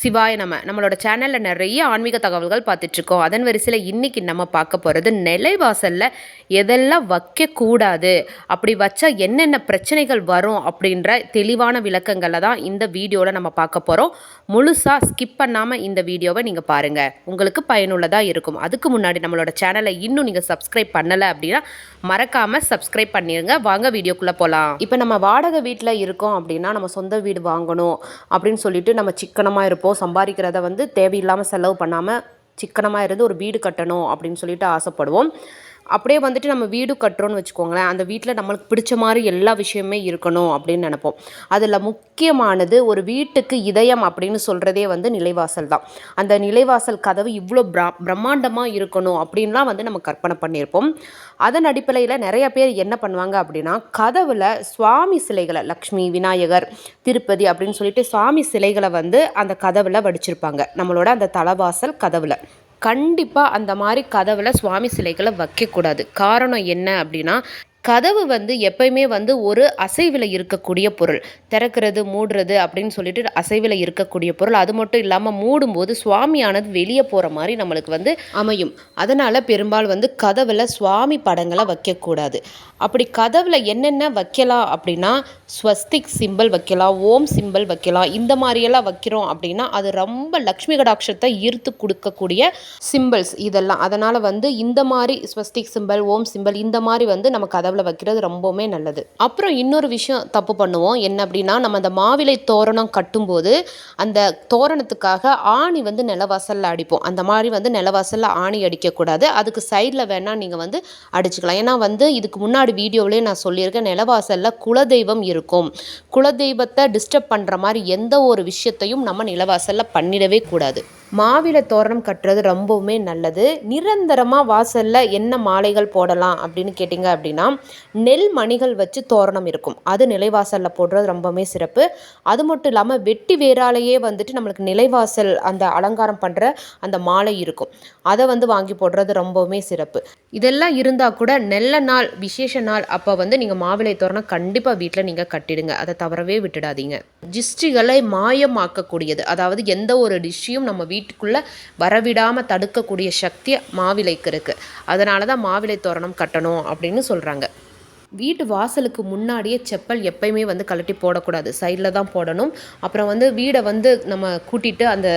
சிவாய நம்ம நம்மளோட சேனலில் நிறைய ஆன்மீக தகவல்கள் பார்த்துட்ருக்கோம். அதன் வரிசையில் இன்றைக்கி நம்ம பார்க்க போகிறது நிலைவாசலில் எதெல்லாம் வைக்கக்கூடாது அப்படி வச்சா என்னென்ன பிரச்சனைகள் வரும் அப்படின்ற தெளிவான விளக்கங்களை தான் இந்த வீடியோவில் நம்ம பார்க்க போகிறோம் முழுசாக ஸ்கிப் பண்ணாமல் இந்த வீடியோவை நீங்கள் பாருங்கள் உங்களுக்கு பயனுள்ளதாக இருக்கும். அதுக்கு முன்னாடி நம்மளோட சேனலை இன்னும் நீங்கள் சப்ஸ்கிரைப் பண்ணலை அப்படின்னா மறக்காமல் சப்ஸ்கிரைப் பண்ணிடுங்க வாங்க வீடியோக்குள்ளே போகலாம் இப்போ நம்ம வாடகை வீட்டில் இருக்கோம் அப்படின்னா நம்ம சொந்த வீடு வாங்கணும் அப்படின்னு சொல்லிட்டு நம்ம சிக்கனமாக இருப்போம். சம்பாதிக்கிறத வந்து தேவையில்லாமல் செலவு பண்ணாமல் சிக்கனமாக இருந்து ஒரு வீடு கட்டணும் அப்படின்னு சொல்லிட்டு ஆசைப்படுவோம். அப்படியே வந்துட்டு நம்ம வீடு கட்டுறோன்னு வச்சுக்கோங்களேன் அந்த வீட்டில் நம்மளுக்கு பிடிச்ச மாதிரி எல்லா விஷயமே இருக்கணும் அப்படின்னு நினைப்போம். அதில் முக்கியமானது ஒரு வீட்டுக்கு இதயம் அப்படின்னு சொல்கிறதே வந்து நிலைவாசல் தான். அந்த நிலைவாசல் கதவு இவ்வளோ பிரா பிரம்மாண்டமாக இருக்கணும் அப்படின்லாம் வந்து நம்ம கற்பனை பண்ணியிருப்போம். அதன் அடிப்படையில் நிறைய பேர் என்ன பண்ணுவாங்க அப்படின்னா கதவில் சுவாமி சிலைகளை லக்ஷ்மி விநாயகர் திருப்பதி அப்படின்னு சொல்லிட்டு சுவாமி சிலைகளை வந்து அந்த கதவில் வடிச்சிருப்பாங்க. நம்மளோட அந்த தலைவாசல் கதவில். கண்டிப்பாக அந்த மாதிரி கதவில் சுவாமி சிலைகளை வைக்கக்கூடாது காரணம் என்ன அப்படின்னா கதவு வந்து எப்பயுமே வந்து ஒரு அசைவில் இருக்கக்கூடிய பொருள். திறக்கிறது மூடுறது அப்படின்னு சொல்லிட்டு அசைவில் இருக்கக்கூடிய பொருள். அது மட்டும் இல்லாமல் மூடும்போது சுவாமியானது வெளியே போகிற மாதிரி நம்மளுக்கு வந்து அமையும். அதனால் பெரும்பாலும் வந்து கதவில் சுவாமி படங்களை வைக்கக்கூடாது. அப்படி கதவில் என்னென்ன வைக்கலாம் அப்படின்னா ஸ்வஸ்திக் சிம்பிள் வைக்கலாம் ஓம் சிம்பிள் வைக்கலாம் இந்த மாதிரியெல்லாம் வைக்கிறோம் அப்படின்னா அது ரொம்ப லக்ஷ்மி கடாட்சத்தை ஈர்த்து கொடுக்கக்கூடிய சிம்பிள்ஸ் இதெல்லாம். அதனால் வந்து இந்த மாதிரி ஸ்வஸ்திக் சிம்பிள் ஓம் சிம்பிள் இந்த மாதிரி வந்து நம்ம கதவில் வைக்கிறது ரொம்பவுமே நல்லது. அப்புறம் இன்னொரு விஷயம் தப்பு பண்ணுவோம். என்ன அப்படின்னா நம்ம அந்த மாவிலை தோரணம் கட்டும்போது அந்த தோரணத்துக்காக ஆணி வந்து நிலவாசலில் அடிப்போம். அந்த மாதிரி வந்து நிலவாசலில் ஆணி அடிக்கக்கூடாது. அதுக்கு சைடில் வேணால் நீங்கள் வந்து அடிச்சுக்கலாம். ஏன்னா வந்து இதுக்கு முன்னாடி வீடியோவிலே நான் சொல்லியிருக்கேன் நிலவாசலில் குலதெய்வம் இருக்கும். குலதெய்வத்தை டிஸ்டர்ப் பண்ணுற மாதிரி எந்த ஒரு விஷயத்தையும் நம்ம நிலவாசலில் பண்ணிடவே கூடாது. மாவிலை தோரணம் கட்டுறது ரொம்பவுமே நல்லது. நிரந்தரமாக வாசலில் என்ன மாலைகள் போடலாம் அப்படின்னு கேட்டிங்க அப்படின்னா நெல் மணிகள் வச்சு தோரணம் இருக்கும். அது நிலைவாசலில் போடுறது ரொம்பவுமே சிறப்பு. அது மட்டும் இல்லாமல் வெட்டி வேறாலேயே வந்துட்டு நம்மளுக்கு நிலைவாசல் அந்த அலங்காரம் பண்ணுற அந்த மாலை இருக்கும். அதை வந்து வாங்கி போடுறது ரொம்பவுமே சிறப்பு. இதெல்லாம் இருந்தால் கூட நல்ல நாள் விசேஷ நாள் அப்போ வந்து நீங்கள் மாவிலை தோரணம் கண்டிப்பாக வீட்டில் நீங்கள் கட்டிடுங்க. அதை தவறவே விட்டுடாதீங்க. டிஸ்ட்ரிகளை மாயமாக்கக்கூடியது. அதாவது எந்த ஒரு டிஷ்ஷையும் நம்ம வீட்டுக்குள்ளே வரவிடாமல் தடுக்கக்கூடிய சக்தி மாவிலைக்கு இருக்குது அதனால தான் மாவிலை தோரணம் கட்டணும் அப்படின்னு சொல்கிறாங்க வீட்டு வாசலுக்கு முன்னாடியே செப்பல் எப்பயுமே வந்து கழட்டி போடக்கூடாது. சைடில் தான் போடணும். அப்புறம் வந்து வீடை வந்து நம்ம கூட்டிட்டு அந்த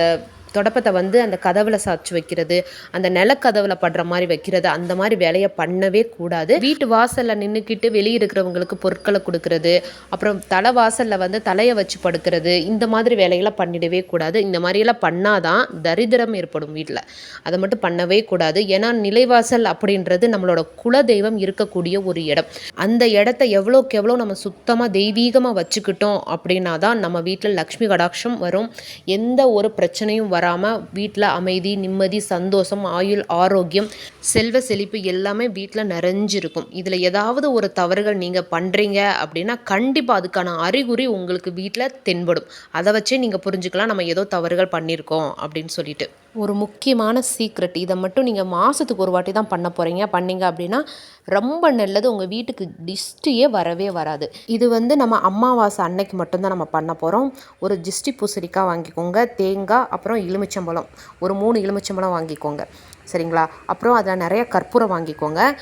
தொடப்பத்தை வந்து அந்த கதவில் சாச்சு வைக்கிறது அந்த நிலக்கதவில் படுற மாதிரி வைக்கிறது அந்த மாதிரி வேலையை பண்ணவே கூடாது. வீட்டு வாசலில் நின்றுக்கிட்டு வெளியே இருக்கிறவங்களுக்கு பொருட்களை கொடுக்கறது அப்புறம் தலை வாசலில் வந்து தலையை வச்சு படுக்கிறது இந்த மாதிரி வேலைகளை பண்ணிடவே கூடாது. இந்த மாதிரியெல்லாம் பண்ணாதான் தரித்திரம் ஏற்படும் வீட்டில் அதை மட்டும் பண்ணவே கூடாது. ஏன்னா நிலைவாசல் அப்படின்றது நம்மளோட குல தெய்வம் இருக்கக்கூடிய ஒரு இடம். அந்த இடத்த எவ்வளோக்கு எவ்வளோ நம்ம சுத்தமாக தெய்வீகமாக வச்சுக்கிட்டோம் அப்படின்னா தான் நம்ம வீட்டில் லக்ஷ்மி கடாட்சம் வரும். எந்த ஒரு பிரச்சனையும் வராமல் வீட்டில் அமைதி நிம்மதி சந்தோஷம் ஆயுள் ஆரோக்கியம் செல்வ செழிப்பு எல்லாமே வீட்டில் நிறைஞ்சிருக்கும். இதில் ஏதாவது ஒரு தவறுகள் நீங்கள் பண்ணுறீங்க அப்படின்னா கண்டிப்பாக அதுக்கான அறிகுறி உங்களுக்கு வீட்டில் தென்படும். அதை வச்சே நீங்கள் புரிஞ்சுக்கலாம் நம்ம ஏதோ தவறுகள் பண்ணியிருக்கோம் அப்படின்னு சொல்லிட்டு. ஒரு முக்கியமான சீக்ரெட் இதை மட்டும் நீங்கள் மாதத்துக்கு ஒரு வாட்டி தான் பண்ண போகிறீங்க பண்ணீங்க அப்படின்னா ரொம்ப நல்லது. உங்கள் வீட்டுக்கு டிஸ்டியே வரவே வராது. இது வந்து நம்ம அமாவாசை அன்னைக்கு மட்டும்தான் நம்ம பண்ண போகிறோம் ஒரு ஜிஸ்டி பூசணிக்காய் வாங்கிக்கோங்க. தேங்காய் அப்புறம் எலுமிச்சம்பழம். ஒரு மூணு எலுமிச்சம்பழம் வாங்கிக்கோங்க. சரிங்களா? அப்புறம் அதில் நிறைய கற்பூரம் வாங்கிக்கோங்க.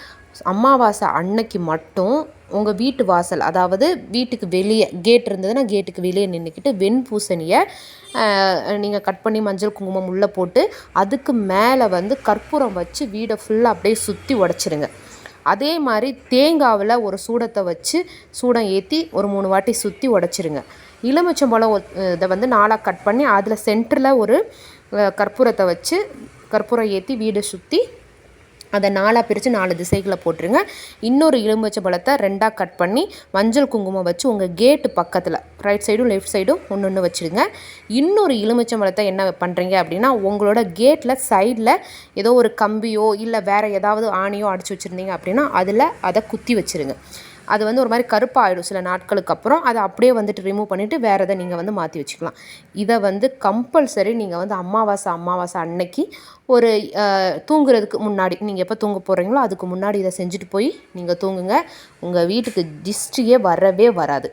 அமாவாசை அன்னைக்கு மட்டும் உங்கள் வீட்டு வாசல் அதாவது வீட்டுக்கு வெளியே கேட் இருந்ததுன்னா கேட்டுக்கு வெளியே நின்றுக்கிட்டு வெண்பூசணியை நீங்கள் கட் பண்ணி மஞ்சள் குங்குமம் உள்ளே போட்டு அதுக்கு மேலே வந்து கற்பூரம் வச்சு வீடை ஃபுல்லாக அப்படியே சுற்றி உடச்சிருங்க. அதே மாதிரி தேங்காவில் ஒரு சூடத்தை வச்சு சூடம் ஏற்றி ஒரு மூணு வாட்டி சுற்றி உடச்சிருங்க. இளமச்சம்பழம் இதை வந்து நாளாக கட் பண்ணி அதில் சென்டரில் ஒரு கற்பூரத்தை வச்சு கற்பூரம் ஏற்றி வீடை சுற்றி அதை நாலாக பிரித்து நாலு திசைகளை போட்டுருங்க. இன்னொரு எலுமிச்சை பழத்தை ரெண்டாக கட் பண்ணி மஞ்சள் குங்குமம் வச்சு உங்கள் கேட்டு பக்கத்தில் ரைட் சைடும் லெஃப்ட் சைடும் ஒன்று ஒன்று வச்சுருங்க. இன்னொரு எலுமிச்சை மரத்தை என்ன பண்ணுறீங்க அப்படின்னா உங்களோட கேட்டில் சைடில் ஏதோ ஒரு கம்பியோ இல்லை வேறு ஏதாவது ஆணியோ அடித்து வச்சுருந்தீங்க அப்படின்னா அதில் அதை குத்தி வச்சுருங்க. அது வந்து ஒரு மாதிரி கருப்பாகிடும் சில நாட்களுக்கு அப்புறம். அதை அப்படியே வந்துட்டு ரிமூவ் பண்ணிவிட்டு வேறு எதை நீங்கள் வந்து மாற்றி வச்சுக்கலாம். இதை வந்து கம்பல்சரி நீங்கள் வந்து அமாவாசை அமாவாசை அன்னைக்கு ஒரு தூங்குறதுக்கு முன்னாடி நீங்கள் எப்போ தூங்க போகிறீங்களோ அதுக்கு முன்னாடி இதை செஞ்சுட்டு போய் நீங்கள் தூங்குங்க. உங்கள் வீட்டுக்கு டிஸ்ட்ரியே வரவே வராது.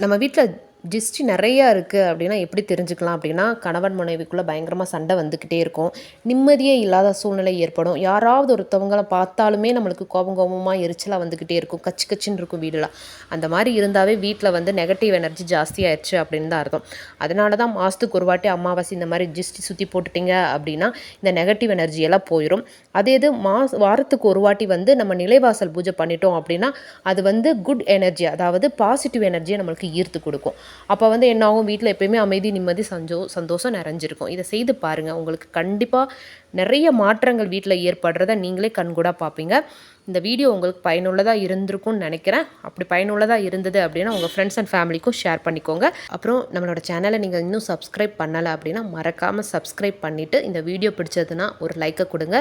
நம்ம வீட்டில் ஜிஸ்டி நிறையா இருக்குது அப்படின்னா எப்படி தெரிஞ்சுக்கலாம் அப்படின்னா கணவன் மனைவிக்குள்ளே பயங்கரமாக சண்டை வந்துக்கிட்டே இருக்கும். நிம்மதியே இல்லாத சூழ்நிலை ஏற்படும். யாராவது ஒருத்தவங்கள பார்த்தாலுமே நம்மளுக்கு கோபம் கோபமாக எரிச்சலாக வந்துக்கிட்டே இருக்கும். கச்சு கச்சின்னு இருக்கும் வீடெலாம் அந்த மாதிரி இருந்தாவே வீட்டில் வந்து நெகட்டிவ் எனர்ஜி ஜாஸ்தியாகிடுச்சு அப்படின்னு தான் அர்த்தம். அதனால தான் மாதத்துக்கு ஒரு வாட்டி அமாவாசை இந்த மாதிரி ஜிஸ்டி சுற்றி போட்டுட்டீங்க அப்படின்னா இந்த நெகட்டிவ் எனர்ஜி எல்லாம் போயிடும் அதே இது மாஸ் வாரத்துக்கு ஒரு வாட்டி வந்து நம்ம நிலைவாசல் பூஜை பண்ணிட்டோம் அப்படின்னா அது வந்து குட் எனர்ஜி அதாவது பாசிட்டிவ் எனர்ஜியை நம்மளுக்கு ஈர்த்து கொடுக்கும். அப்போ வந்து என்ன ஆகும்? வீட்டில் எப்பயுமே அமைதி நிம்மதி சஞ்சோ சந்தோஷம் நிறைஞ்சிருக்கும். இதை செய்து பாருங்கள் உங்களுக்கு கண்டிப்பாக நிறைய மாற்றங்கள் வீட்டில் ஏற்படுறத நீங்களே கண்கூடாக பார்ப்பீங்க. இந்த வீடியோ உங்களுக்கு பயனுள்ளதாக இருந்திருக்கும்னு நினைக்கிறேன். அப்படி பயனுள்ளதாக இருந்தது அப்படின்னா உங்கள் ஃப்ரெண்ட்ஸ் அண்ட் ஃபேமிலிக்கும் ஷேர் பண்ணிக்கோங்க. அப்புறம் நம்மளோட சேனலை நீங்கள் இன்னும் சப்ஸ்கிரைப் பண்ணலை அப்படின்னா மறக்காமல் சப்ஸ்கிரைப் பண்ணிவிட்டு இந்த வீடியோ பிடிச்சதுன்னா ஒரு லைக்கை கொடுங்க.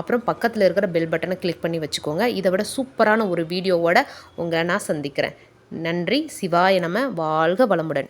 அப்புறம் பக்கத்தில் இருக்கிற பெல் பட்டனை கிளிக் பண்ணி வச்சுக்கோங்க. இதை விட சூப்பரான ஒரு வீடியோவோட உங்களை நான் சந்திக்கிறேன். நன்றி. சிவாய நம. வாழ்க வளமுடன்.